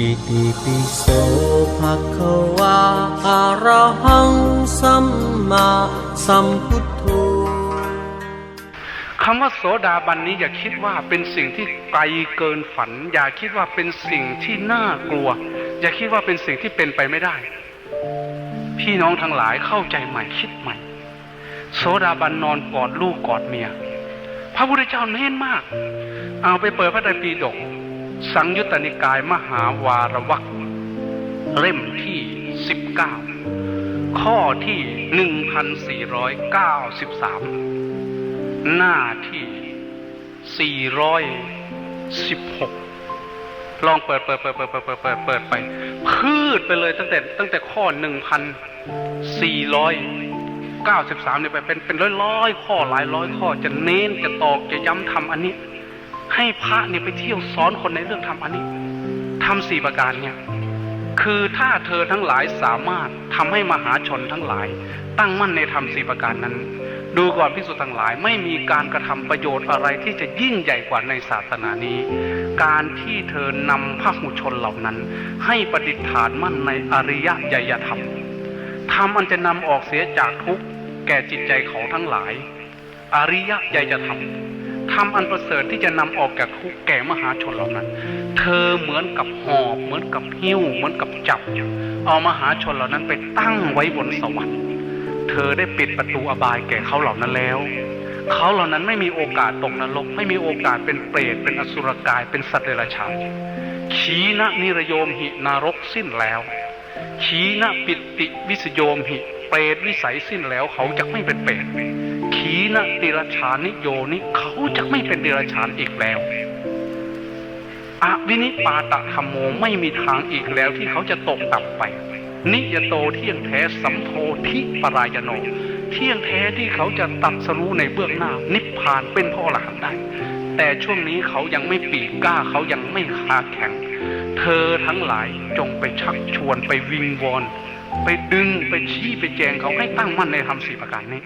อิติปิโสภะคะวาอะระหังสัมมาสัมพุทโธคำว่าโสดาบันนี้อย่าคิดว่าเป็นสิ่งที่ไกลเกินฝัน อย่าคิดว่าเป็นสิ่งที่น่ากลัว อย่าคิดว่าเป็นสิ่งที่เป็นไปไม่ได้ พี่น้องทั้งหลายเข้าใจใหม่คิดใหม่ โสดาบันนอนกอดลูกกอดเมีย พระพุทธเจ้าเน้นมาก เอาไปเปิดพระไตรปิฎก สังยุตตนิกายมหาวารวักเล่มที่ 19 ข้อที่ 1493 หน้าที่ 416 ลองเปิดเปิดเปิดเปิดเปิดเปิดเปิดเปิดไป พืดไปเลยตั้งแต่ตั้งแต่ข้อ 1,493เนี่ยไปเป็นเป็นร้อยร้อยข้อหลายร้อยข้อจะเน้นจะตอกจะย้ำทำอันนี้ ให้พระเนี่ยไปเที่ยวสอนคนในเรื่องทำอันนี้ทำสี่ประการเนี่ยคือถ้าเธอทั้งหลายสามารถทำให้มหาชนทั้งหลาย ตั้งมั่นในธรรมสี่ประการนั้น ดูก่อนพิสุทั้งหลายไม่มีการกระทำประโยชน์อะไรที่จะยิ่งใหญ่กว่าในศาสนานี้ การที่เธอนำพระหุชนเหล่านั้น ให้ประดิษฐานมั่นในอริยยยธรรมธรรมอันจะนำออกเสียจากทุกข์แก่จิตใจของทั้งหลาย อริยยยธรรม ธรรมอันประเสริฐที่จะนำออกจากทุกข์แก่มหาชนเหล่านั้น เธอเหมือนกับหอบ เหมือนกับหิ้ว เหมือนกับจับ เอามหาชนเหล่านั้นไปตั้งไว้บนสวรรค์ เธอได้ปิดประตูอบายแก่เขาเหล่านั้นแล้ว เขาเหล่านั้นไม่มีโอกาสตกนรก ไม่มีโอกาสเป็นเปรต เป็นอสุรกาย เป็นสัตว์เดรัจฉานขีณนิรโยมหินรกสิ้นแล้วขีณปิติวิสโยมหิ เปรตวิสัยสิ้นแล้วเขาจะไม่เป็นเปรต ขีณติรชานิโยนิเขาจะไม่เป็นเดรัจฉานอีกแล้วอวินิปาตะธรรมโมไม่มีทางอีกแล้วที่เขาจะตกต่ำไป นิยโตเที่ยงแท้สัมโพธิปรายโน เที่ยงแท้ที่เขาจะตัดสรู้ในเบื้องหน้า นิพพานเป็นพระอรหันได้ แต่ช่วงนี้เขายังไม่ปีกกล้าเขายังไม่ขาแข็ง เธอทั้งหลายจงไปชักชวนไปวิงวอน ไปดึงไปชี้ไปแจงเขาให้ตั้งมั่นในธรรมสี่ประการนี้